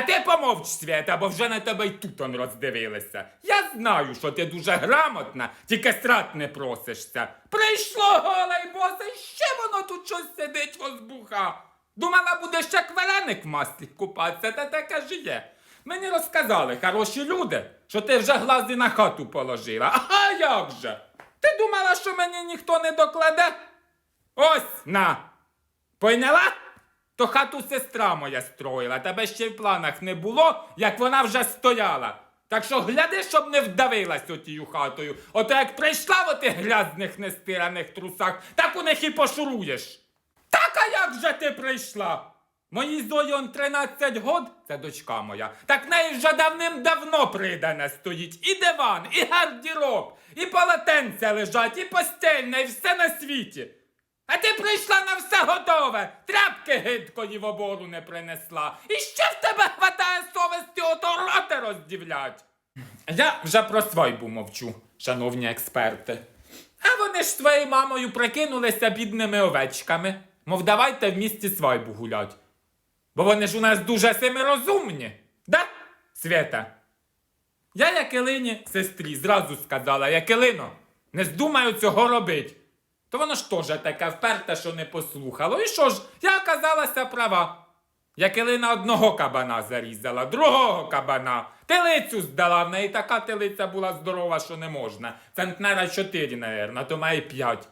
А ти помовч, Свята, бо вже на тебе й тут он роздивилися. Я знаю, що ти дуже грамотна, тільки страт не просишся. Прийшло голе й босе, ще воно тут щось сидить розбуха. Думала, буде ще квареник в маслі купатися, та таке ж є. Мені розказали хороші люди, що ти вже глази на хату положила. А як же? Ти думала, що мені ніхто не докладе? Ось на. Пойняла? То хату сестра моя строїла, тебе ще в планах не було, як вона вже стояла. Так що гляди, щоб не вдавилась отією хатою. Ото як прийшла в отих грязних нестираних трусах, так у них і пошуруєш. Так а як же ти прийшла? Моїй Зої он 13 год, це дочка моя, так неї вже давним-давно придане стоїть. І диван, і гардероб, і полотенця лежать, і постельне, і все на світі. А ти прийшла на все готове, тряпки гидкої в обору не принесла. І ще в тебе хватає совісті ото роти роздівлять. Я вже про свойбу мовчу, шановні експерти. А вони ж з твоєю мамою прикинулися бідними овечками. Мов давайте в місті свайбу гулять. Бо вони ж у нас дуже семирозумні. Да, Свята? Я Якелині сестрі зразу сказала, Якелино, не здумаю цього робить. То воно ж теж таке вперте, що не послухало. І що ж, я оказалася права. Якелина одного кабана зарізала, другого кабана. Телицю здала, в неї така телиця була здорова, що не можна. Центнера чотири, наверно, то має п'ять.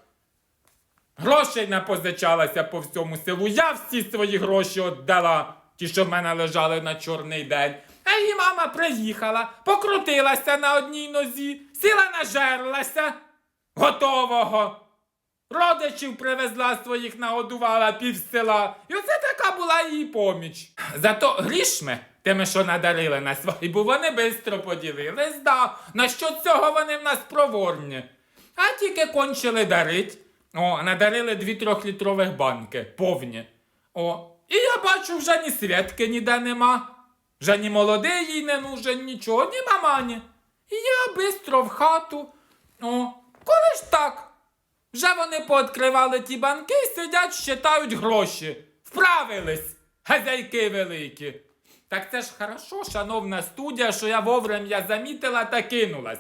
Грошей напозичалася по всьому селу. Я всі свої гроші віддала, ті, що в мене лежали на чорний день. А її мама приїхала, покрутилася на одній нозі, сіла нажерлася. Готового. Родичів привезла своїх нагодувала пів села. І оце така була її поміч. Зато грішми, тими, що надарили на свадьбу, вони бистро поділились, да. На що цього вони в нас проворні. А тільки кончили дарить. О, надарили дві трьохлітрових банки, повні. О, і я бачу, вже ні святки ніде нема. Вже ні молодий їй не нужен, нічого, ні мамані. І я бистро в хату. О, коли ж так? Вже вони пооткривали ті банки і сидять, щитають гроші. Вправились, газяйки великі. Так це ж хорошо, шановна студія, що я вовремя замітила та кинулась.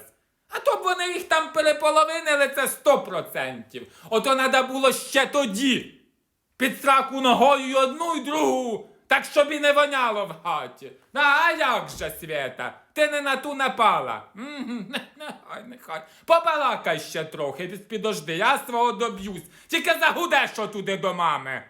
А то б вони їх там переполовинили, це сто процентів. Ото треба було ще тоді. Під сраку ногою одну й другу, так щоб і не воняло в хаті. А як же, Свята? Ти не на ту напала. Нехай, нехай. Побалакай ще трохи, підожди, я свого доб'юсь. Тільки загудеш отуди до мами.